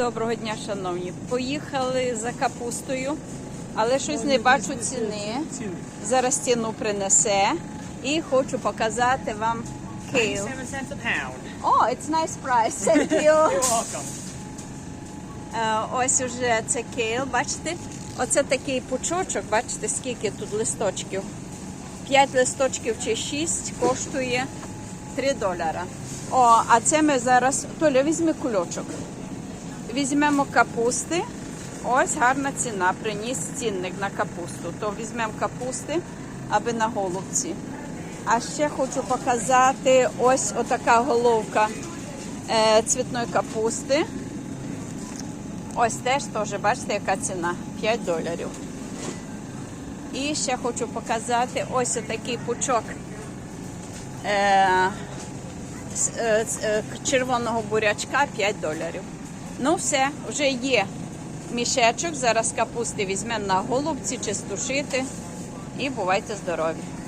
Доброго дня, шановні. Поїхали за капустою, але щось не бачу ціни. Зараз ціну принесе. І хочу показати вам кейл. О, it's nice price. Thank you. You're welcome. Е, Ось уже це кейл, бачите? Оце такий пучочок, бачите, скільки тут листочків. 5 листочків чи 6 коштує 3 доляра. О, а це ми зараз. Толя, візьми кульочок. Візьмемо капусти. Ось гарна ціна. Приніс цінник на капусту. То візьмемо капусти, аби на голубці. А ще хочу показати ось отака головка е, цвітної капусти. Ось теж теж, бачите, яка ціна? 5 доларів. І ще хочу показати ось такий пучок е, е, червоного бурячка 5 доларів. Ну все, вже є мішечок. Зараз капусти візьмемо на голубці чи стушити. І бувайте здорові!